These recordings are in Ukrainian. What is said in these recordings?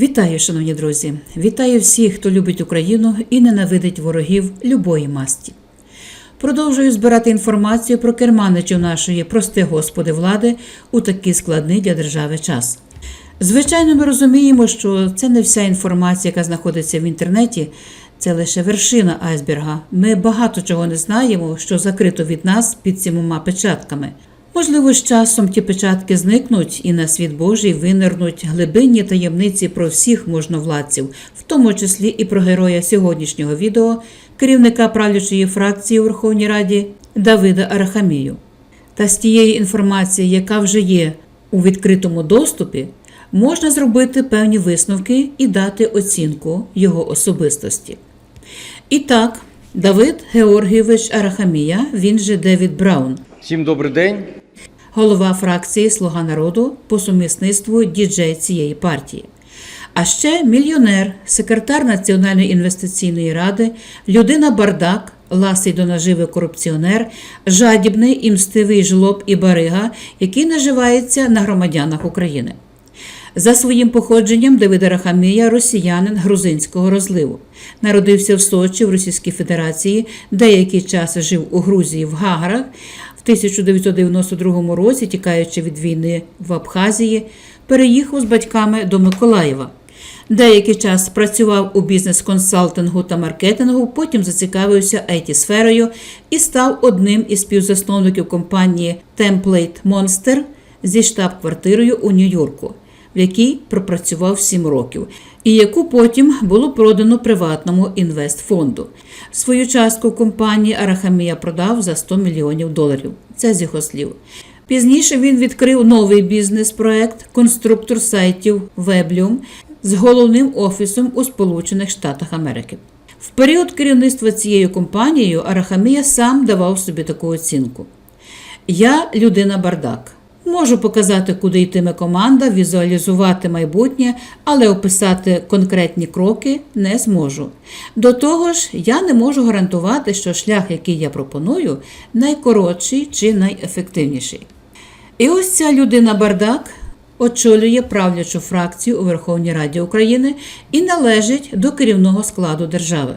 Вітаю, шановні друзі! Вітаю всіх, хто любить Україну і ненавидить ворогів любої масті. Продовжую збирати інформацію про керманичів нашої, прости господи, влади у такий складний для держави час. Звичайно, ми розуміємо, що це не вся інформація, яка знаходиться в інтернеті, це лише вершина айсберга. Ми багато чого не знаємо, що закрито від нас під сімома печатками. Можливо, з часом ті печатки зникнуть і на світ Божий винирнуть глибинні таємниці про всіх можновладців, в тому числі і про героя сьогоднішнього відео, керівника правлячої фракції у Верховній Раді Давида Арахамію. Та з тієї інформації, яка вже є у відкритому доступі, можна зробити певні висновки і дати оцінку його особистості. І так, Давид Георгійович Арахамія, він же Девід Браун, Всім добрий день. Голова фракції Слуга народу по сумісництву діджей цієї партії. А ще мільйонер, секретар Національної інвестиційної ради, людина бардак, ласий до наживи корупціонер, жадібний і мстивий жлоб і барига, який наживається на громадянах України. За своїм походженням Давид Арахамія – росіянин грузинського розливу. Народився в Сочі в Російській Федерації, деякий час жив у Грузії в Гагарах. В 1992 році, тікаючи від війни в Абхазії, переїхав з батьками до Миколаєва. Деякий час працював у бізнес-консалтингу та маркетингу, потім зацікавився it сферою і став одним із співзасновників компанії Template Monster зі штаб-квартирою у Нью-Йорку, в якій пропрацював 7 років, і яку потім було продано приватному інвестфонду. Свою частку компанії Арахамія продав за 100 мільйонів доларів. Це з його слів. Пізніше він відкрив новий бізнес-проект конструктор сайтів Weblium з головним офісом у Сполучених Штатах Америки. В період керівництва цією компанією Арахамія сам давав собі таку оцінку: Я людина бардак. Можу показати, куди йтиме команда, візуалізувати майбутнє, але описати конкретні кроки не зможу. До того ж, я не можу гарантувати, що шлях, який я пропоную, найкоротший чи найефективніший. І ось ця людина бардак очолює правлячу фракцію у Верховній Раді України і належить до керівного складу держави.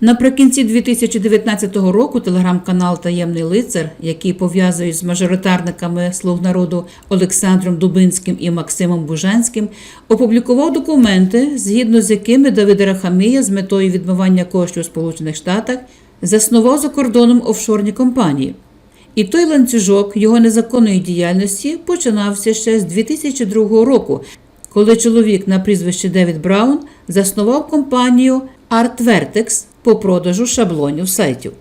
Наприкінці 2019 року телеграм-канал Таємний лицар, який пов'язують з мажоритарниками слуг народу Олександром Дубинським і Максимом Бужанським, опублікував документи, згідно з якими Давид Рахамія з метою відмивання коштів у Сполучених Штатах заснував за кордоном офшорні компанії. І той ланцюжок його незаконної діяльності починався ще з 2002 року, коли чоловік на прізвище Девід Браун заснував компанію ArtVertex по продажу шаблонів сайтів.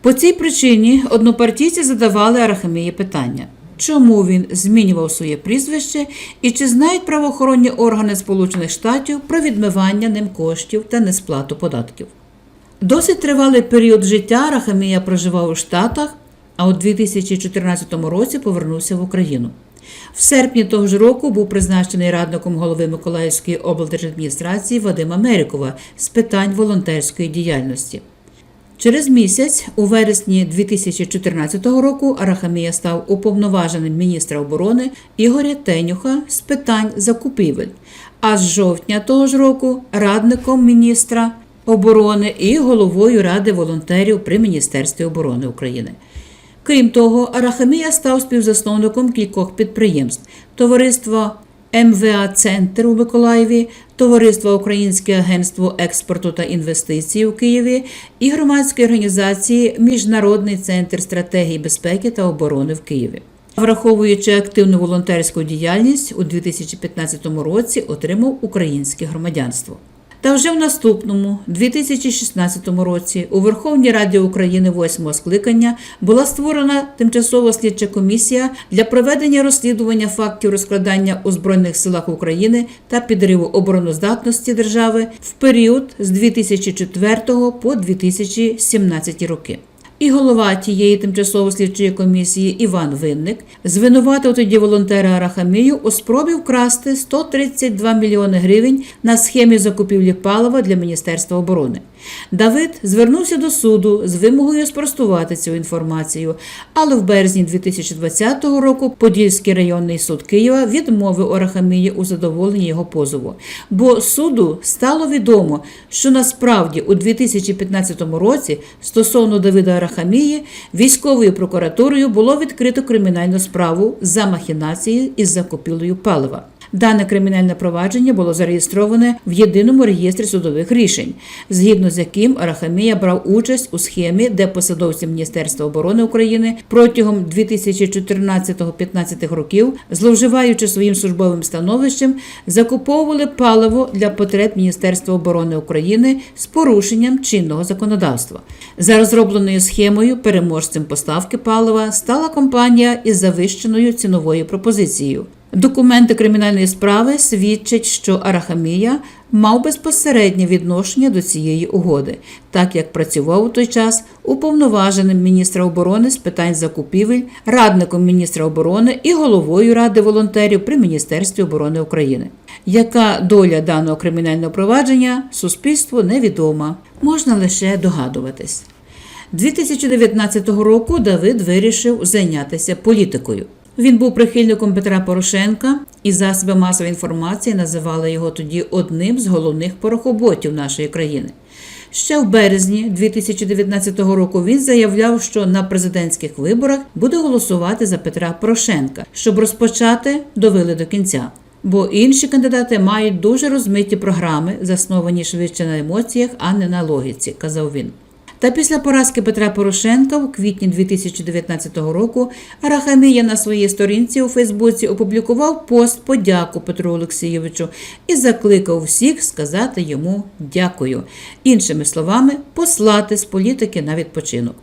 По цій причині однопартійці задавали Арахамії питання, чому він змінював своє прізвище і чи знають правоохоронні органи Сполучених Штатів про відмивання ним коштів та несплату податків. Досить тривалий період життя Рахамія проживав у Штатах, а у 2014 році повернувся в Україну. В серпні того ж року був призначений радником голови Миколаївської облдержадміністрації Вадима Мерікова з питань волонтерської діяльності. Через місяць, у вересні 2014 року, Арахамія став уповноваженим міністра оборони Ігоря Тенюха з питань закупівель, а з жовтня того ж року радником міністра оборони і головою Ради волонтерів при Міністерстві оборони України. Крім того, Арахамія став співзасновником кількох підприємств: товариства МВА Центр у Миколаєві, Товариство Українське агентство експорту та інвестицій у Києві і громадської організації Міжнародний центр стратегії безпеки та оборони в Києві. Враховуючи активну волонтерську діяльність, у 2015 році отримав українське громадянство. Та вже в наступному, 2016 році, у Верховній Раді України 8 скликання була створена тимчасова слідча комісія для проведення розслідування фактів розкладання у Збройних силах України та підриву обороноздатності держави в період з 2004 по 2017 роки. І голова тієї тимчасово слідчої комісії Іван Винник звинуватив тоді волонтера Арахамію у спробі вкрасти 132 мільйони гривень на схемі закупівлі палива для Міністерства оборони. Давид звернувся до суду з вимогою спростувати цю інформацію, але в березні 2020 року Подільський районний суд Києва відмовив Арахамії у задоволенні його позову, бо суду стало відомо, що насправді у 2015 році стосовно Давида Арахамії військовою прокуратурою було відкрито кримінальну справу за махінації із закупівлею палива. Дане кримінальне провадження було зареєстроване в єдиному реєстрі судових рішень, згідно з яким Арахамія брав участь у схемі, де посадовці Міністерства оборони України протягом 2014-15 років, зловживаючи своїм службовим становищем, закуповували паливо для потреб Міністерства оборони України з порушенням чинного законодавства. За розробленою схемою переможцем поставки палива стала компанія із завищеною ціновою пропозицією. Документи кримінальної справи свідчать, що Арахамія мав безпосереднє відношення до цієї угоди, так як працював у той час уповноваженим міністра оборони з питань закупівель, радником міністра оборони і головою ради волонтерів при Міністерстві оборони України. Яка доля даного кримінального провадження суспільству невідома, можна лише догадуватись. 2019 року Давид вирішив зайнятися політикою. Він був прихильником Петра Порошенка, і засоби масової інформації називали його тоді одним з головних порохоботів нашої країни. Ще в березні 2019 року він заявляв, що на президентських виборах буде голосувати за Петра Порошенка, щоб розпочати довели до кінця. Бо інші кандидати мають дуже розмиті програми, засновані швидше на емоціях, а не на логіці, казав він. Та після поразки Петра Порошенка у квітні 2019 року Арахамія на своїй сторінці у Фейсбуці опублікував пост подяку Петру Олексійовичу і закликав всіх сказати йому дякую. Іншими словами, послати з політики на відпочинок.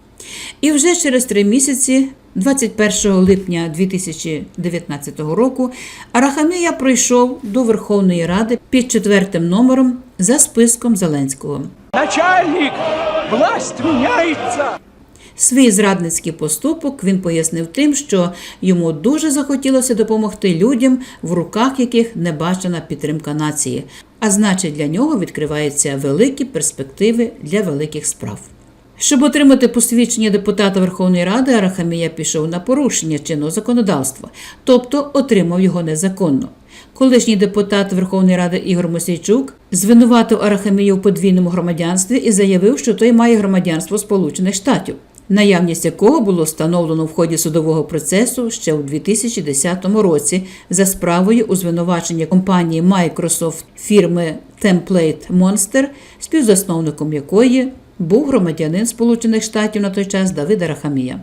І вже через три місяці, 21 липня 2019 року, Арахамія пройшов до Верховної Ради під четвертим номером за списком Зеленського. Начальник, власть меняется. Свій зрадницький поступок він пояснив тим, що йому дуже захотілося допомогти людям, в руках яких не бачена підтримка нації, а значить для нього відкриваються великі перспективи для великих справ. Щоб отримати посвідчення депутата Верховної Ради, Арахамія пішов на порушення чинного законодавства, тобто отримав його незаконно. Колишній депутат Верховної Ради Ігор Мосійчук звинуватив Арахамію в подвійному громадянстві і заявив, що той має громадянство Сполучених Штатів, наявність якого було встановлено в ході судового процесу ще у 2010 році за справою у звинувачення компанії Microsoft фірми Template Monster, співзасновником якої був громадянин Сполучених Штатів на той час Давид Арахамія.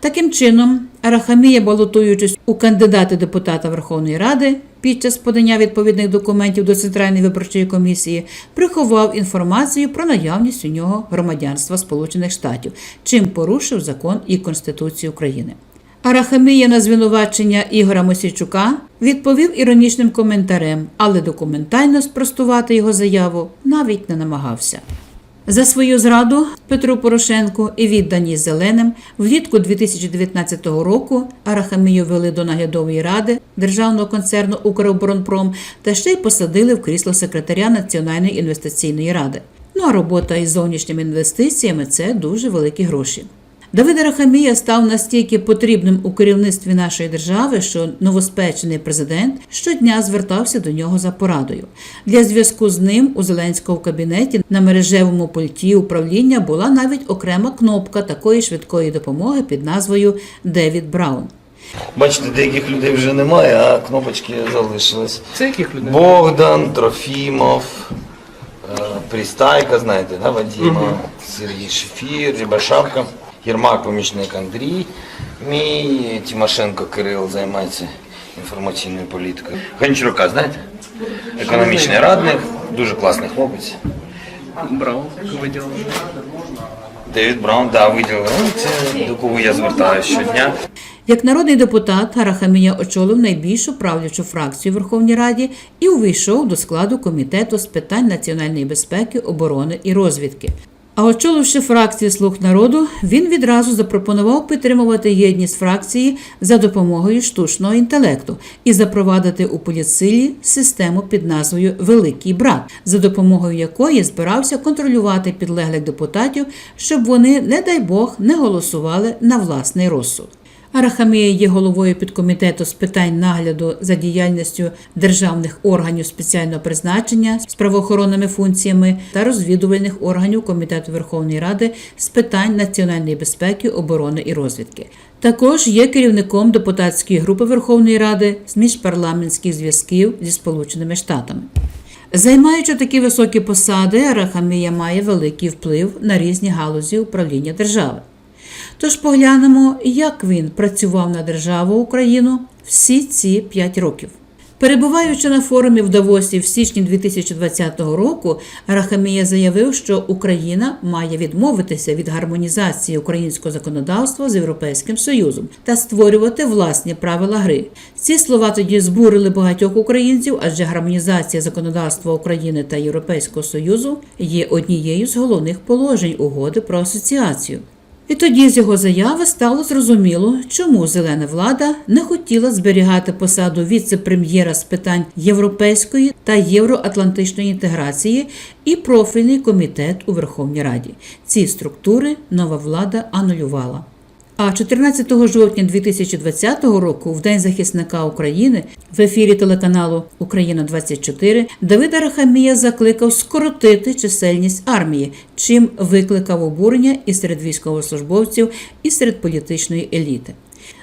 Таким чином, Арахамія, балотуючись у кандидати депутата Верховної Ради під час подання відповідних документів до Центральної виборчої комісії, приховав інформацію про наявність у нього громадянства Сполучених Штатів, чим порушив закон і Конституцію України. Арахамія на звинувачення Ігора Мосійчука відповів іронічним коментарем, але документально спростувати його заяву навіть не намагався. За свою зраду Петру Порошенку і відданість зеленим влітку 2019 року Арахамію вели до наглядової ради державного концерну Укроборонпром та ще й посадили в крісло секретаря Національної інвестиційної ради. Ну а робота із зовнішніми інвестиціями це дуже великі гроші. Давид Арахамія став настільки потрібним у керівництві нашої держави, що новоспечений президент щодня звертався до нього за порадою. Для зв'язку з ним у Зеленського в кабінеті на мережевому пульті управління була навіть окрема кнопка такої швидкої допомоги під назвою Девід Браун. Бачите, деяких людей вже немає, а кнопочки залишились. Це яких людей? Богдан, Трофімов, е, Пристайка, знаєте, да, Вадима, Сергій Шефір, Рябошапка, Єрмак, помічник Андрій, мій Тимошенко Кирил займається інформаційною політикою. Гончарука, знаєте? Економічний радник, дуже класний хлопець. Браво, виділ. Девід Браун, да, виділили. Ну, Це до кого я звертаюся щодня. Як народний депутат Арахамія очолив найбільшу правлячу фракцію в Верховній Раді і увійшов до складу комітету з питань національної безпеки, оборони і розвідки. А очоливши фракцію Слуг народу, він відразу запропонував підтримувати єдність фракції за допомогою штучного інтелекту і запровадити у поліцилі систему під назвою Великий брат, за допомогою якої збирався контролювати підлеглих депутатів, щоб вони, не дай Бог, не голосували на власний розсуд. Арахамія є головою підкомітету з питань нагляду за діяльністю державних органів спеціального призначення з правоохоронними функціями та розвідувальних органів Комітету Верховної Ради з питань національної безпеки, оборони і розвідки. Також є керівником депутатської групи Верховної Ради з міжпарламентських зв'язків зі Сполученими Штатами. Займаючи такі високі посади, Арахамія має великий вплив на різні галузі управління держави. Тож поглянемо, як він працював на державу Україну всі ці п'ять років. Перебуваючи на форумі в Давосі в січні 2020 року, Рахамія заявив, що Україна має відмовитися від гармонізації українського законодавства з Європейським Союзом та створювати власні правила гри. Ці слова тоді збурили багатьох українців, адже гармонізація законодавства України та Європейського Союзу є однією з головних положень угоди про асоціацію. І тоді з його заяви стало зрозуміло, чому зелена влада не хотіла зберігати посаду віце-прем'єра з питань європейської та євроатлантичної інтеграції і профільний комітет у Верховній Раді. Ці структури нова влада анулювала. А 14 жовтня 2020 року, в День захисника України, в ефірі телеканалу Україна 24 Давид Арахамія закликав скоротити чисельність армії, чим викликав обурення і серед військовослужбовців, і серед політичної еліти.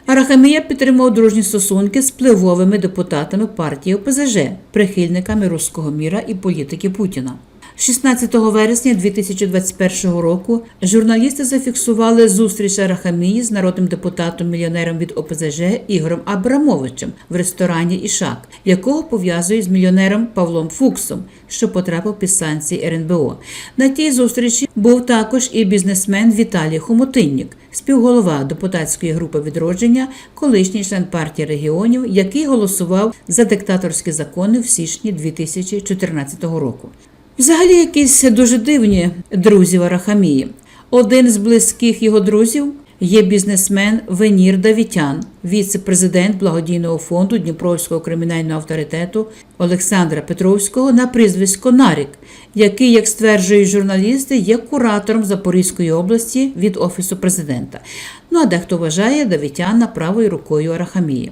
Арахамія підтримав дружні стосунки з впливовими депутатами партії ОПЗЖ, прихильниками руського міра і політики Путіна. 16 вересня 2021 року журналісти зафіксували зустріч Арахамії з народним депутатом-мільйонером від ОПЗЖ Ігорем Абрамовичем в ресторані Ішак, якого пов'язують з мільйонером Павлом Фуксом, що потрапив під санкції РНБО. На тій зустрічі був також і бізнесмен Віталій Хомотиннік, співголова депутатської групи відродження, колишній член партії регіонів, який голосував за диктаторські закони в січні 2014 року. Взагалі, якісь дуже дивні друзі Варахамії. Один з близьких його друзів є бізнесмен Венір Давітян, віце-президент благодійного фонду Дніпровського кримінального авторитету Олександра Петровського на прізвисько Нарік, який, як стверджують журналісти, є куратором Запорізької області від офісу президента. Ну а дехто вважає Давітяна правою рукою Арахамії.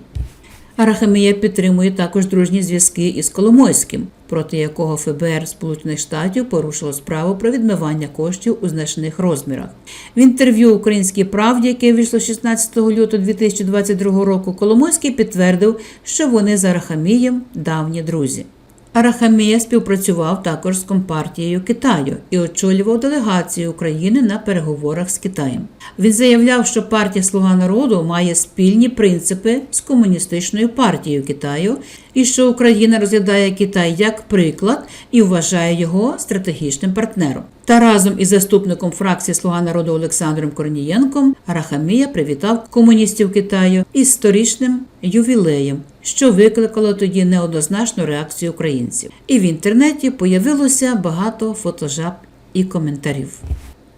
Арахамія підтримує також дружні зв'язки із Коломойським, проти якого ФБР Сполучених Штатів порушило справу про відмивання коштів у значних розмірах. В інтерв'ю Українській правді, яке вийшло 16 лютого 2022 року, Коломойський підтвердив, що вони з Арахамієм давні друзі. Арахамія співпрацював також з Компартією Китаю і очолював делегацію України на переговорах з Китаєм. Він заявляв, що партія Слуга народу має спільні принципи з комуністичною партією Китаю, і що Україна розглядає Китай як приклад і вважає його стратегічним партнером. Та разом із заступником фракції Слуга народу Олександром Корнієнком Рахамія привітав комуністів Китаю із сторічним ювілеєм, що викликало тоді неоднозначну реакцію українців. І в інтернеті появилося багато фотожаб і коментарів.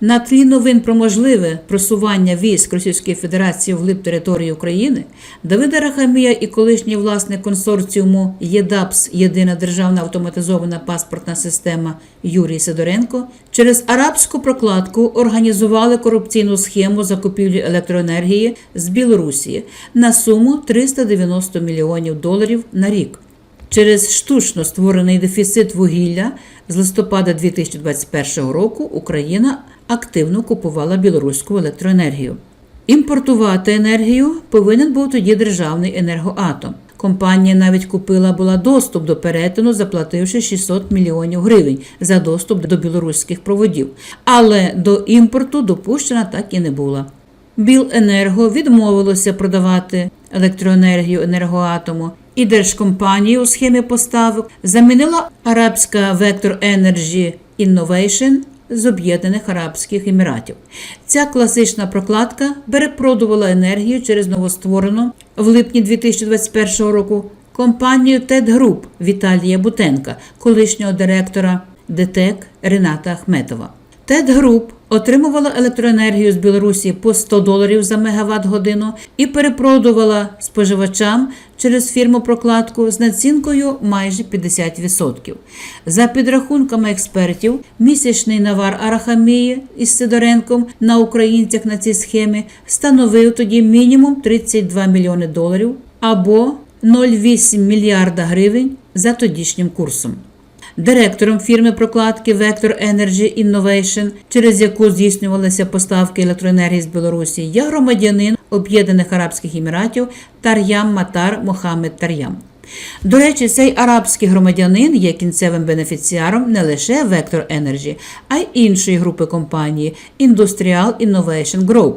На тлі новин про можливе просування військ Російської Федерації вглиб території України Давид Арахамія і колишній власник консорціуму ЄДАПС Єдина державна автоматизована паспортна система Юрій Сидоренко через арабську прокладку організували корупційну схему закупівлі електроенергії з Білорусі на суму 390 мільйонів доларів на рік. Через штучно створений дефіцит вугілля з листопада 2021 року Україна активно купувала білоруську електроенергію. Імпортувати енергію повинен був тоді державний енергоатом. Компанія навіть купила була доступ до перетину, заплативши 600 мільйонів гривень за доступ до білоруських проводів. Але до імпорту допущена так і не була. Біленерго відмовилося продавати електроенергію енергоатому, і держкомпанію у схемі поставок замінила арабська Vector Energy Innovation з Об'єднаних Арабських Еміратів. Ця класична прокладка перепродувала енергію через новостворену в липні 2021 року компанію TED Group Віталія Бутенка, колишнього директора ДТЕК Рената Ахметова. TED Груп отримувала електроенергію з Білорусі по 100 доларів за мегаватт годину і перепродувала споживачам через фірму прокладку з націнкою майже 50%. За підрахунками експертів, місячний навар Арахамії із Сидоренком на українцях на цій схемі становив тоді мінімум 32 мільйони доларів або 0,8 мільярда гривень за тодішнім курсом. Директором фірми прокладки Vector Energy Innovation, через яку здійснювалися поставки електроенергії з Білорусі, є громадянин Об'єднаних Арабських Еміратів Тар'ям Матар Мохамед Тар'ям. До речі, цей арабський громадянин є кінцевим бенефіціаром не лише Vector Energy, а й іншої групи компанії Industrial Innovation Group.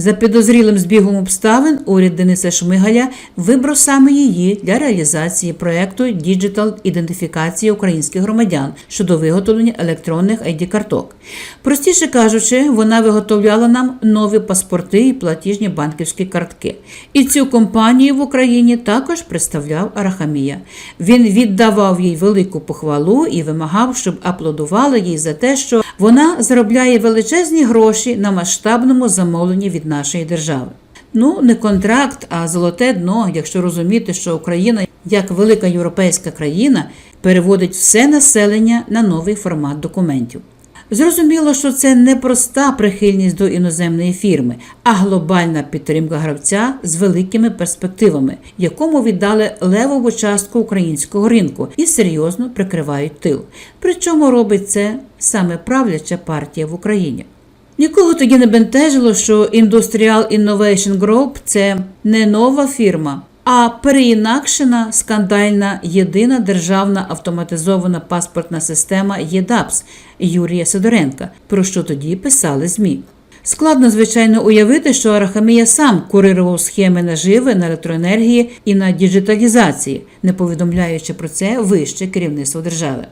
За підозрілим збігом обставин уряд Дениса Шмигаля вибрав саме її для реалізації проекту діджитал ідентифікації українських громадян щодо виготовлення електронних id карток Простіше кажучи, вона виготовляла нам нові паспорти і платіжні банківські картки. І цю компанію в Україні також представляв Арахамія. Він віддавав їй велику похвалу і вимагав, щоб аплодували їй за те, що вона заробляє величезні гроші на масштабному замовленні від нашої держави. Ну, не контракт, а золоте дно, якщо розуміти, що Україна, як велика європейська країна, переводить все населення на новий формат документів. Зрозуміло, що це не проста прихильність до іноземної фірми, а глобальна підтримка гравця з великими перспективами, якому віддали левову частку українського ринку і серйозно прикривають тил. Причому робить це саме правляча партія в Україні. Нікого тоді не бентежило, що Industrial Innovation Group – це не нова фірма, а переінакшена скандальна єдина державна автоматизована паспортна система ЄДАПС Юрія Сидоренка, про що тоді писали ЗМІ. Складно, звичайно, уявити, що Арахамія сам курирував схеми наживи на електроенергії і на діджиталізації, не повідомляючи про це вище керівництво держави.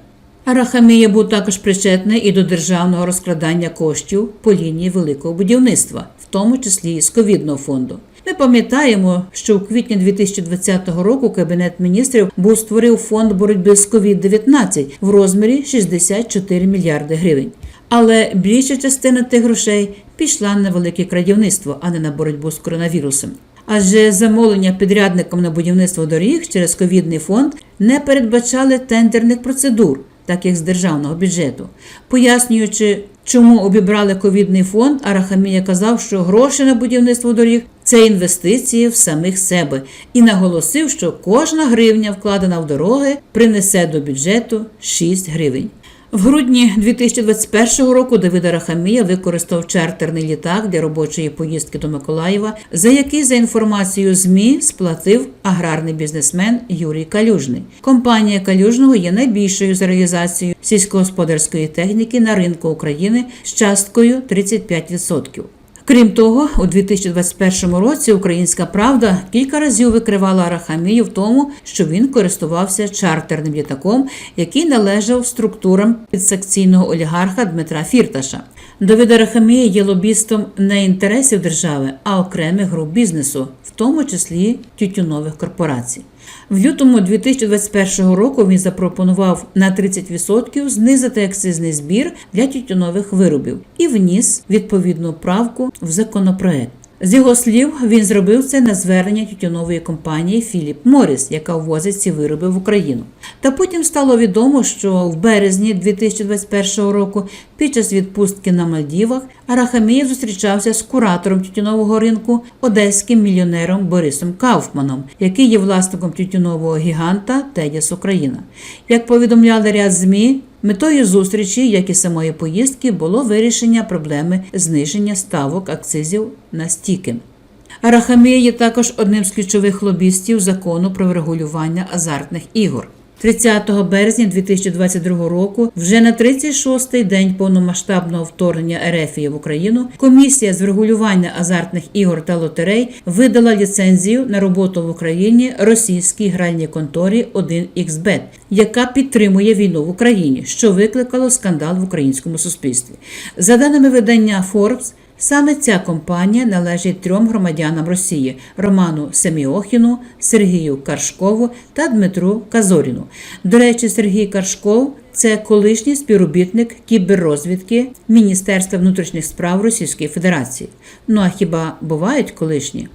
Арахамія був також причетний і до державного розкрадання коштів по лінії великого будівництва, в тому числі і з ковідного фонду. Ми пам'ятаємо, що в квітні 2020 року Кабінет міністрів був створив фонд боротьби з COVID-19 в розмірі 64 мільярди гривень. Але більша частина тих грошей пішла на велике крадівництво, а не на боротьбу з коронавірусом. Адже замовлення підрядникам на будівництво доріг через ковідний фонд не передбачали тендерних процедур, так як з державного бюджету. Пояснюючи, чому обібрали ковідний фонд, Арахамія казав, що гроші на будівництво доріг це інвестиції в самих себе, і наголосив, що кожна гривня, вкладена в дороги, принесе до бюджету 6 гривень. В грудні 2021 року Давида Рахамія використав чартерний літак для робочої поїздки до Миколаєва, за який, за інформацією ЗМІ, сплатив аграрний бізнесмен Юрій Калюжний. Компанія Калюжного є найбільшою за реалізацією сільськогосподарської техніки на ринку України з часткою 35%. Крім того, у 2021 році Українська Правда кілька разів викривала Арахамію в тому, що він користувався чартерним літаком, який належав структурам підсекційного олігарха Дмитра Фірташа. Давид Арахамія є лобістом не інтересів держави, а окремих груп бізнесу, в тому числі тютюнових корпорацій. В лютому 2021 року він запропонував на 30% знизити акцизний збір для тютюнових виробів і вніс відповідну правку в законопроект. З його слів, він зробив це на звернення тютюнової компанії Філіп Моріс, яка ввозить ці вироби в Україну. Та потім стало відомо, що в березні 2021 року, під час відпустки на Мальдівах, Арахамієв зустрічався з куратором тютюнового ринку одеським мільйонером Борисом Кауфманом, який є власником тютюнового гіганта Тедіс Україна. Як повідомляли ряд ЗМІ, Метою зустрічі, як і самої поїздки, було вирішення проблеми зниження ставок акцизів на стіки. Арахамія є також одним з ключових лобістів закону про врегулювання азартних ігор. 30 березня 2022 року, вже на 36-й день повномасштабного вторгнення РФ в Україну, комісія з врегулювання азартних ігор та лотерей видала ліцензію на роботу в Україні російській гральній конторі 1xBet, яка підтримує війну в Україні, що викликало скандал в українському суспільстві. За даними видання Forbes, Саме ця компанія належить трьом громадянам Росії: Роману Семіохіну, Сергію Каршкову та Дмитру Казоріну. До речі, Сергій Каршков це колишній співробітник кіберрозвідки Міністерства внутрішніх справ Російської Федерації. Ну а хіба бувають колишні?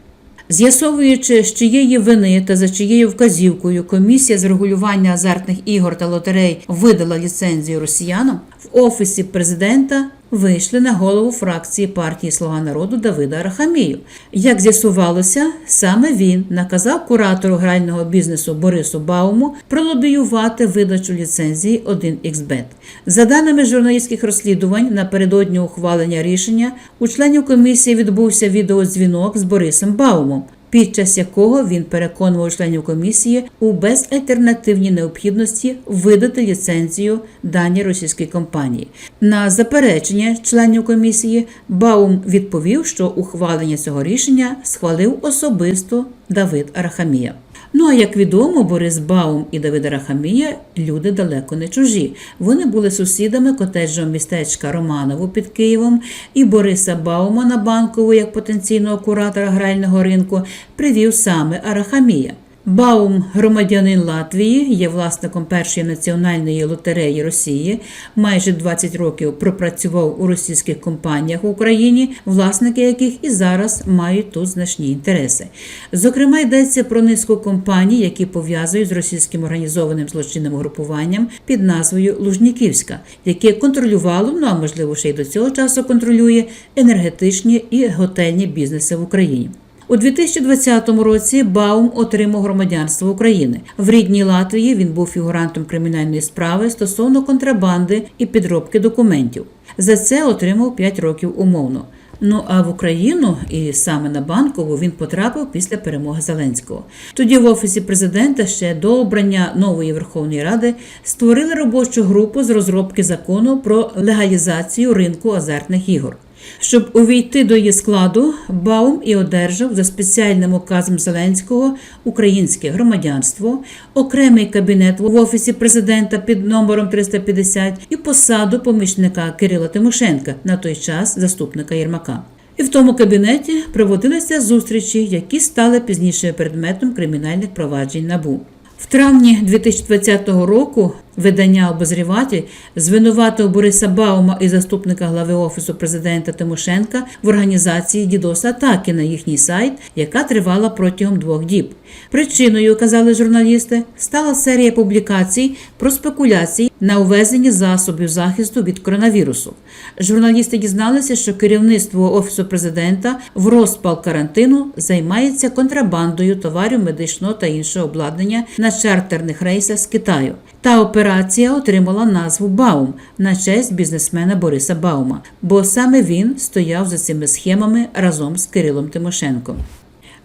З'ясовуючи, з чиєї вини та за чиєю вказівкою комісія з регулювання азартних ігор та лотерей видала ліцензію росіянам, в офісі президента вийшли на голову фракції партії Слуга народу Давида Арахамію. Як з'ясувалося, саме він наказав куратору грального бізнесу Борису Бауму пролобіювати видачу ліцензії 1xBet. За даними журналістських розслідувань, напередодні ухвалення рішення у членів комісії відбувся відеодзвінок з Борисом Баумом. Під час якого він переконував членів комісії у безальтернативній необхідності видати ліцензію даній російській компанії. На заперечення членів комісії Баум відповів, що ухвалення цього рішення схвалив особисто Давид Арахамія. Ну а як відомо, Борис Баум і Давид Рахамія люди далеко не чужі. Вони були сусідами котеджного містечка Романово під Києвом, і Бориса Баума на банкову як потенційного куратора грального ринку привів саме Арахамія. Баум, громадянин Латвії, є власником першої національної лотереї Росії. Майже 20 років пропрацював у російських компаніях в Україні, власники яких і зараз мають тут значні інтереси. Зокрема, йдеться про низку компаній, які пов'язують з російським організованим злочинним групуванням під назвою Лужніківська, яке контролювало, ну а можливо ще й до цього часу контролює енергетичні і готельні бізнеси в Україні. У 2020 році Баум отримав громадянство України. В рідній Латвії він був фігурантом кримінальної справи стосовно контрабанди і підробки документів. За це отримав 5 років умовно. Ну а в Україну і саме на банкову він потрапив після перемоги Зеленського. Тоді в офісі президента ще до обрання нової Верховної Ради створили робочу групу з розробки закону про легалізацію ринку азартних ігор. Щоб увійти до її складу, Баум і одержав за спеціальним указом Зеленського українське громадянство, окремий кабінет в офісі президента під номером 350 і посаду помічника Кирила Тимошенка, на той час заступника Єрмака. І в тому кабінеті проводилися зустрічі, які стали пізніше предметом кримінальних проваджень НАБУ. В травні 2020 року видання обозріватель звинуватив Бориса Баума і заступника глави офісу президента Тимошенка в організації дідос атаки на їхній сайт, яка тривала протягом двох діб. Причиною, казали журналісти, стала серія публікацій про спекуляції на увезенні засобів захисту від коронавірусу. Журналісти дізналися, що керівництво офісу президента в розпал карантину займається контрабандою товарів медичного та іншого обладнання на чартерних рейсах з Китаю. Та операція отримала назву Баум на честь бізнесмена Бориса Баума, бо саме він стояв за цими схемами разом з Кирилом Тимошенком.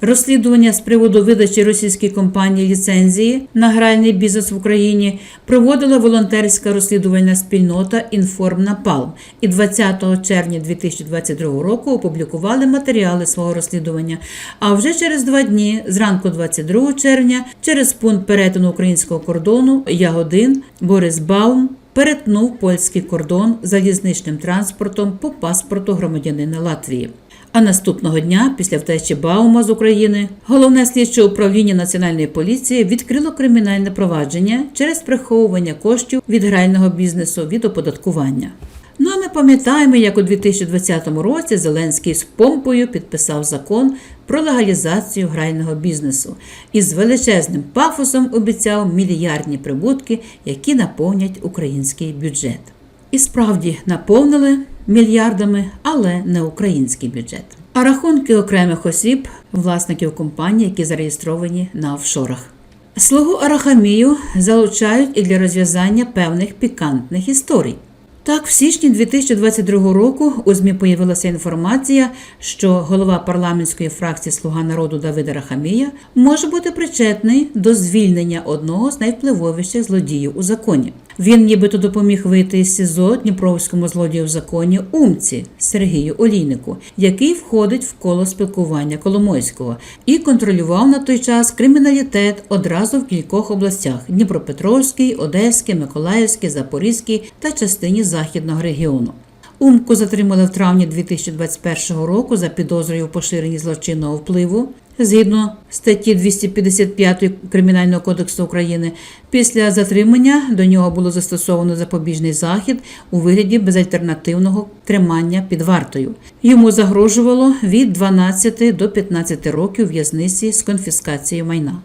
Розслідування з приводу видачі російській компанії ліцензії на гральний бізнес в Україні проводила волонтерська розслідувальна спільнота «Інформнапалм» і 20 червня 2022 року опублікували матеріали свого розслідування. А вже через два дні, зранку 22 червня, через пункт перетину українського кордону Ягодин Борис Баум перетнув польський кордон залізничним транспортом по паспорту громадянина Латвії. А наступного дня, після втечі Баума з України, головне слідче управління національної поліції відкрило кримінальне провадження через приховування коштів від грального бізнесу від оподаткування. Ну а ми пам'ятаємо, як у 2020 році Зеленський з помпою підписав закон про легалізацію грального бізнесу і з величезним пафосом обіцяв мільярдні прибутки, які наповнять український бюджет. І справді наповнили мільярдами, але не український бюджет. А рахунки окремих осіб, власників компаній, які зареєстровані на офшорах. Слугу Арахамію залучають і для розв'язання певних пікантних історій. Так, в січні 2022 року у ЗМІ появилася інформація, що голова парламентської фракції Слуга народу Давида Рахамія може бути причетний до звільнення одного з найвпливовіших злодіїв у законі. Він нібито допоміг вийти із СІЗО Дніпровському злодію в законі Умці Сергію Олійнику, який входить в коло спілкування Коломойського, і контролював на той час криміналітет одразу в кількох областях: Дніпропетровський, Одеський, Миколаївський, Запорізький та частині західного регіону. Умку затримали в травні 2021 року за підозрою в поширенні злочинного впливу. Згідно статті 255 Кримінального кодексу України, після затримання до нього було застосовано запобіжний захід у вигляді безальтернативного тримання під вартою. Йому загрожувало від 12 до 15 років в'язниці з конфіскацією майна.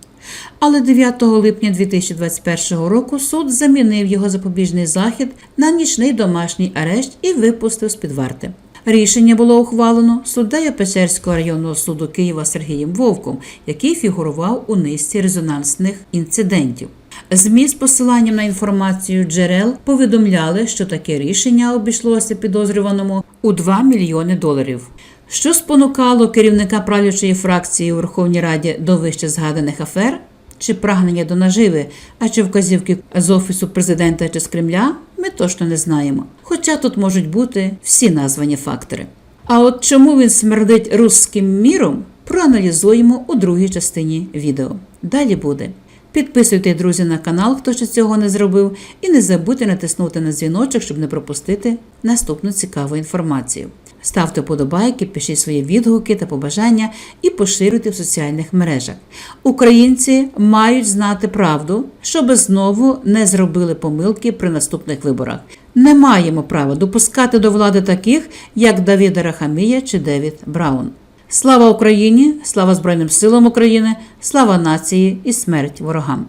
Але 9 липня 2021 року суд замінив його запобіжний захід на нічний домашній арешт і випустив з-під варти. Рішення було ухвалено суддею Печерського районного суду Києва Сергієм Вовком, який фігурував у низці резонансних інцидентів. ЗМІ з посиланням на інформацію джерел повідомляли, що таке рішення обійшлося підозрюваному у 2 мільйони доларів. Що спонукало керівника правлячої фракції у Верховній Раді до вище згаданих афер? Чи прагнення до наживи, а чи вказівки з офісу президента чи з Кремля, ми точно не знаємо. Хоча тут можуть бути всі названі фактори. А от чому він смердить русським міром, проаналізуємо у другій частині відео. Далі буде. Підписуйте, друзі, на канал, хто ще цього не зробив, і не забудьте натиснути на дзвіночок, щоб не пропустити наступну цікаву інформацію. Ставте подобайки, пишіть свої відгуки та побажання і поширюйте в соціальних мережах. Українці мають знати правду, щоб знову не зробили помилки при наступних виборах. Не маємо права допускати до влади таких, як Давіда Рахамія чи Девід Браун. Слава Україні! Слава Збройним силам України! Слава нації і смерть ворогам!